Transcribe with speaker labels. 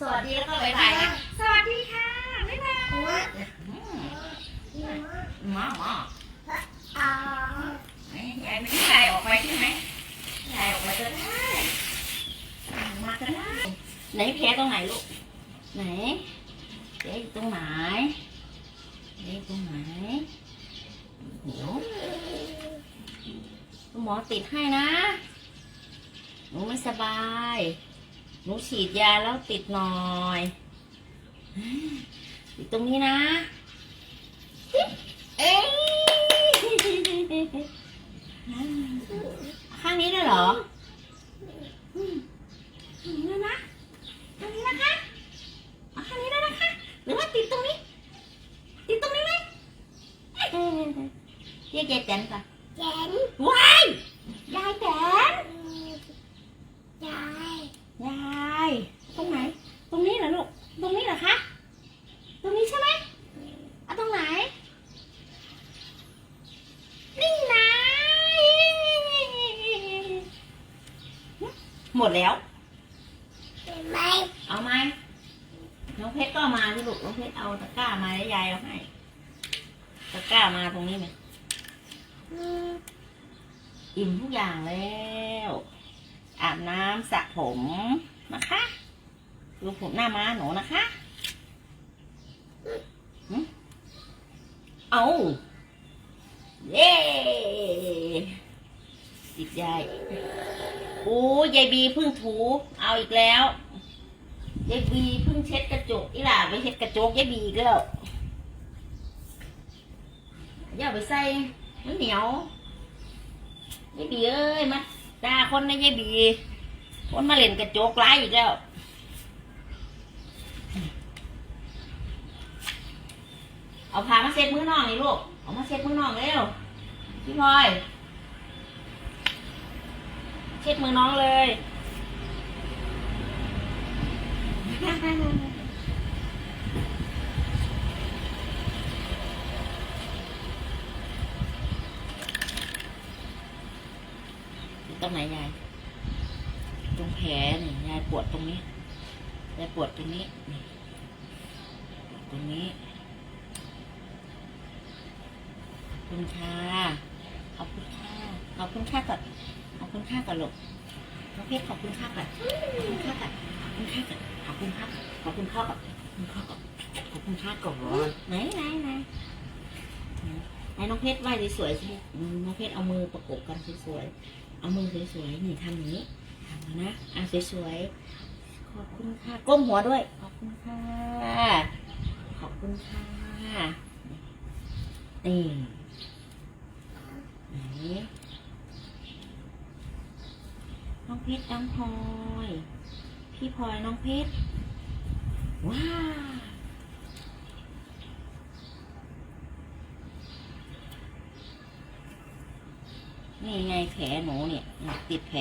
Speaker 1: สวัสดีแล้วก็บ๊ายบายนะ
Speaker 2: สวัสดีค่ะบ๊ายบาย
Speaker 1: อืมมามาไหนยายไม่ได้ยายออกไปใช่ไหมยายออกไปก็ได้มาก็ได้ไหนแผลตรงไหนลูก ไหนแผลอยู่ตรงไหนแผลอยู่ตรงไหนเดี๋ยวคุณหมอติดให้นะหนูไม่สบายห นูฉีดยาแล้วติดหน่อยติดตรงนี้นะ เอ้ข้างนี้ด้วยเหรอนี่นะตรงนี้นะคะอาข้างนี้ด้วยนะคะ หรือว่าติดตรงนี้ ติดตรงนี้ไหมเรียกยายแตนก่อน
Speaker 2: เจน
Speaker 1: ว้ายแตน
Speaker 2: ยาย
Speaker 1: ยาย ตรงไหน ตรงนี้เหรอลูก ตรงนี้เหรอคะ ตรงนี้ใช่ไหมเอาตรงไหน นี่นะ หมดแล้ว
Speaker 2: เป็นไหม
Speaker 1: เอาไหมน้องเพชรก็เอามาที่ลูกน้องเพชรเอาตะกร้ามาแล้วยายเอาให้ตะกร้ามาตรงนี้ไหม
Speaker 2: อืม
Speaker 1: อิ่มทุกอย่างแล้วอาบน้ำสระผมนะคะดูผมหน้าม้าหนูนะคะหึเอาเย้ติดยายโอ้ยายบีพิ่งถู เอาอีกแล้วยายบีพิ่งเช็ดกระจกอีหล่าไปเช็ดกระจกยายบีอีกแล้วอย่าไปใส่มันเหนียวยายบีเอ้ยมาด่าคนนะยายบี คนมาเล่นกระจกร้ายอีกแล้วเอาพามาเช็ดมือน้องนี่ลูก เอามาเช็ดมือน้องเร็วพี่พลอย เช็ดมือน้องเลย ตรงไหนยาย ตรงแผลนี่ยายปวดตรงนี้ยายปวดตรงนี้นี่ปวดตรงนี้ขอบคุณค่ะขอบคุณค่ะขอบคุณค่ะก่อน อบคุณค่ะก่อนลูกน้องเพชรขอบคุณค่ะก่อนขอบคุณค่ะก่อนขอบคุณค่ะก่อนขอบคุณค่ะขอบคุณค่ะก่อนขอบคุณค่ะก่อนขอบคุณค่ะก่อนไหนไหนไหนไหนน้องเพชรไหวสวยๆสิอืมน้องเพชรเอามือประกบกันสวยๆ เอามือสวยๆนี่ทำอย่างนี้ทำนะอะสวยๆ ขอบคุณค่ะ ก้มหัวด้วย ขอบคุณค่ะ ขอบคุณค่ะนี่น้อง เพชรน้องพลอยพี่พลอยน้องเพชรว้าวนี่ไงแผลหนูเนี่ย ติดแผล